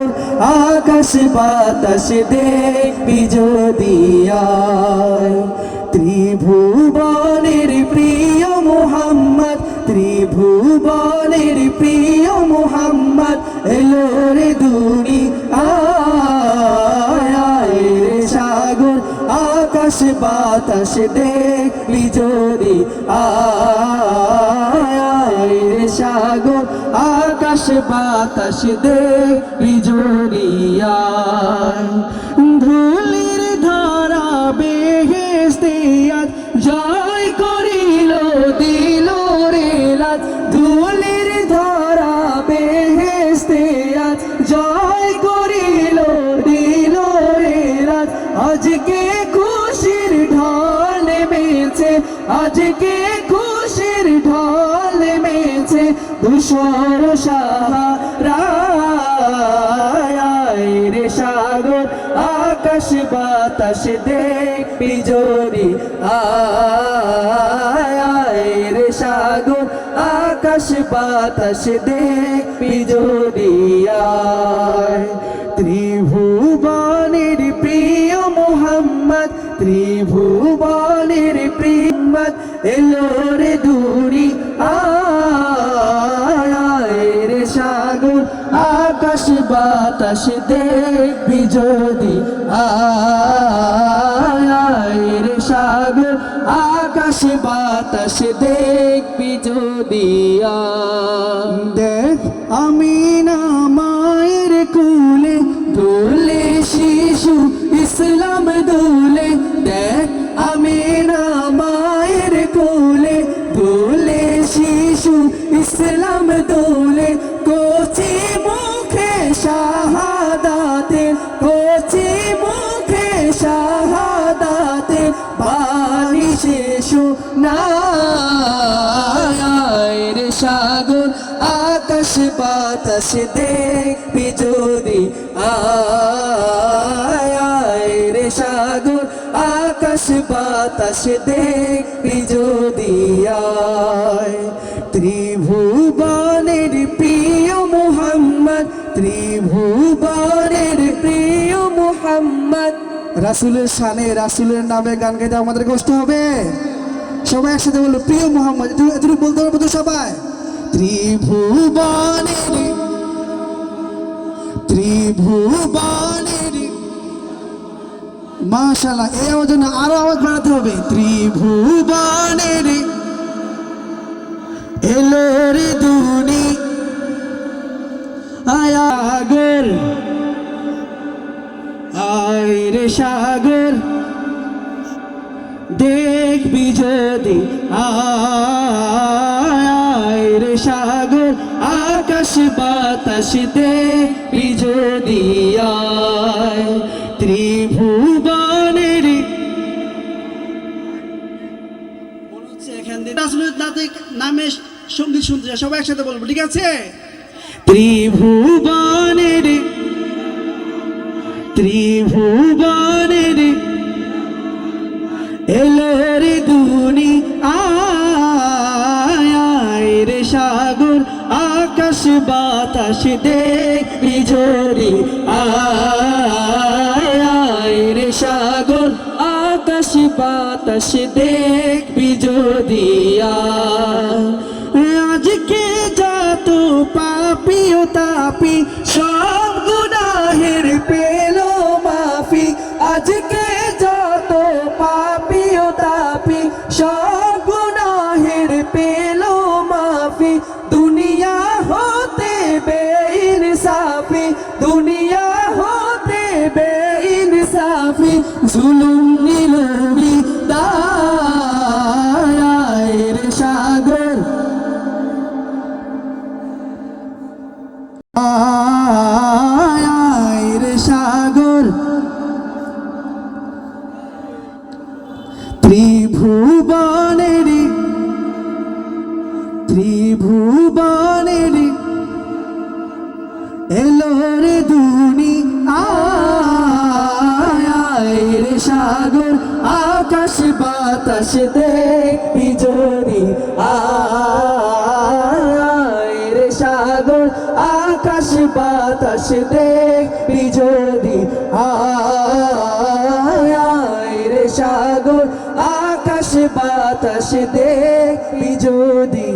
আকাশ বাতাস দেখবি যদি। ত্রিভুবনের প্রিয় মোহাম্মদ ত্রিভুবনের প্রিয় মোহাম্মদ আকাশ বাতাস দেখবি যদি? আয় সাগর, আকাশ বাতাস দেখবি যদি? ধুলির ধারা বেহেস্তে আজ জয় করিল, দিল রে লাজ। ধুলির ধারা বেহেস্তে আজ জয় করিল, দিল রে লাজ। আজকে ঢল নেমেছে, আজকে খুশির ঢল নেমেছে, দুশর সাহারা রে সাগর, আকাশ বাতাস দেখবি জোরি আয় রে সাগর, আকাশ বাতাস দেখবি জোরি মোহাম্মদ ত্রিভুবনের প্রিয়মত এলো রে দূরি আয় রে সাগর। আকাশ বাতাস দেখবি যদি আয় রে সাগর। আকাশ বাতাস দেখবি যদি দেখ, আমি না ইসলাম দোলে, দেখ আমি মায়ের কোলে। দোলে শিশু, ইসলাম দোলে, কোচি মুখে শাহাদাতে কোচি মুখে শাহাদাতে বাণী শেষু না সাগর, আকাশ বাতাস দেখবি যদি আয় বাতাস দেখবি যদি ত্রিভুবনের প্রিয় মোহাম্মদ, ত্রিভুবনের প্রিয় মোহাম্মদ। রাসুলের শানে, রাসুলের নামে গান গাইতে আমাদের কষ্ট হবে। সবাই একসাথে বলল প্রিয় মোহাম্মদ একটু বলতে পারব তো সবাই। ত্রিভুবনের ত্রিভুবনের মাশাল্লাহ এই আমার জন্য আরও আওয়াজ বাড়াতে হবে। ত্রিভুবনের এলো রে দুনি আয়াগর আয় রে সাগর, দেখবি যদি আয় রে সাগর, আকাশ বাতাস দেখবি যদি আয়। সংগীত শুনতে চাই। সবাই একসাথে বলব, ঠিক আছে ত্রিভুবনের ত্রিভুবনের এলো রে দুনি আয় রে সাগর, আকাশ বাতাস দেখবি ঝরি আয় রে সাগর, আকাশ বাতাস আজকে যত পাপি ও তাপি, সব গুনাহের পেল মাফি। আজকে যত পাপি ও তাপি, সব গুনাহের পেল মাফি। দুনিয়া হতে বেইনসাফি দুনিয়া হতে বেইনসাফি জুলুম নিলবি দায়ের ত্রিভুবনের ত্রিভুবনের এলো রে দুনি আয় রে সাগর, আকাশ বাতাস দেখবি যদি আয় রে সাগর, আকাশ বাতাস দেখবি যদি আয় বাতাসে দেখবি যদি